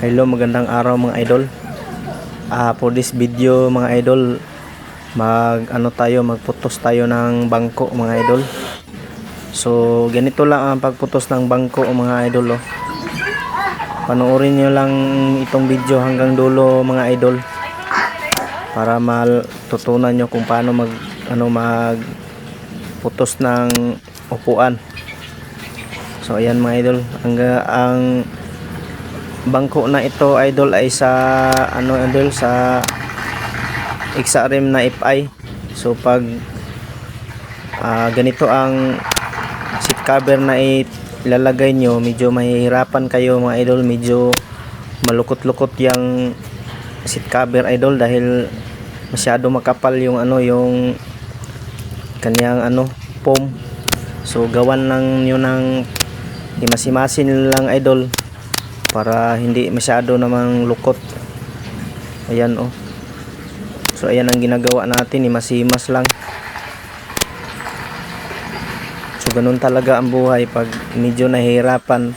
Hello, magandang araw mga idol. Ah, for this video mga idol, mag ano tayo, magputos tayo ng bangko mga idol. So, ganito lang ang pagputos ng bangko mga idol oh. Panoorin niyo lang itong video hanggang dulo mga idol para matutunan niyo kung paano mag ano mag putos ng upuan. So ayan mga idol, ang ang bangko na ito idol ay sa ano idol sa XRM na FI. So pag ah, ganito ang seat cover na ilalagay nyo, medyo mahihirapan kayo mga idol, medyo malukot-lukot yung seat cover idol dahil masyado makapal yung ano yung kanyang ano foam. So gawan lang nyo ng himasimasin lang idol para hindi masyado namang lukot. Ayan oh. So ayan ang ginagawa natin himasimas lang. So ganun talaga ang buhay pag medyo nahihirapan.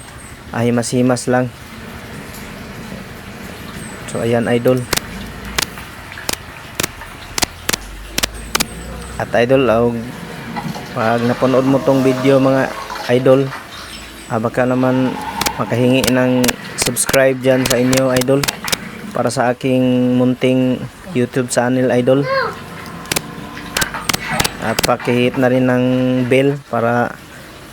Ah, himasimas lang. So ayan idol. At idol oh, pag napanood mo tong video mga idol ah, baka naman makahingi ng subscribe dyan sa inyo idol. Para sa aking munting youtube channel idol. At pakihit na rin ng bell para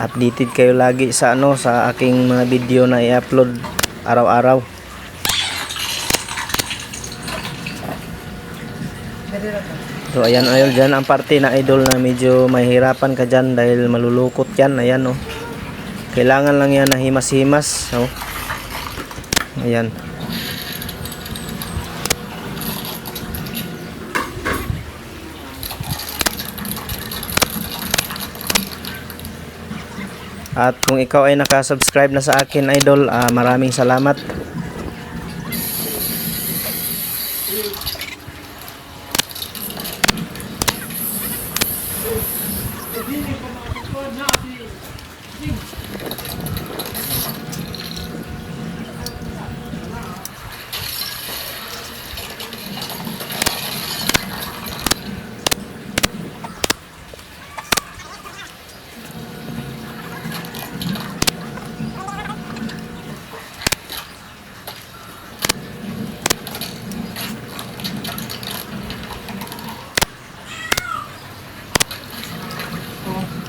updated kayo lagi sa ano sa aking mga video na i-upload araw-araw. So ayan idol. Dyan ang parte na idol na medyo mahirapan ka dyan dahil malulukot yan. Ayan oh. Kailangan lang yan na himas-himas oh. Ayan. At kung ikaw ay nakasubscribe na sa akin idol ah, maraming salamat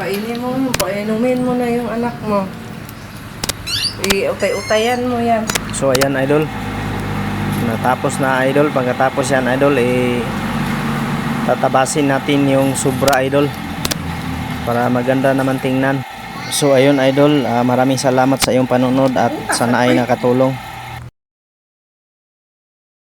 Painin mo, painumin mo na yung anak mo. I-utay-utayan mo yan. So ayan idol. Natapos na idol. Pagkatapos yan idol eh tatabasin natin yung sobra idol para maganda naman tingnan. So ayun idol, ah, maraming salamat sa iyong panonood at sana ay nakatulong.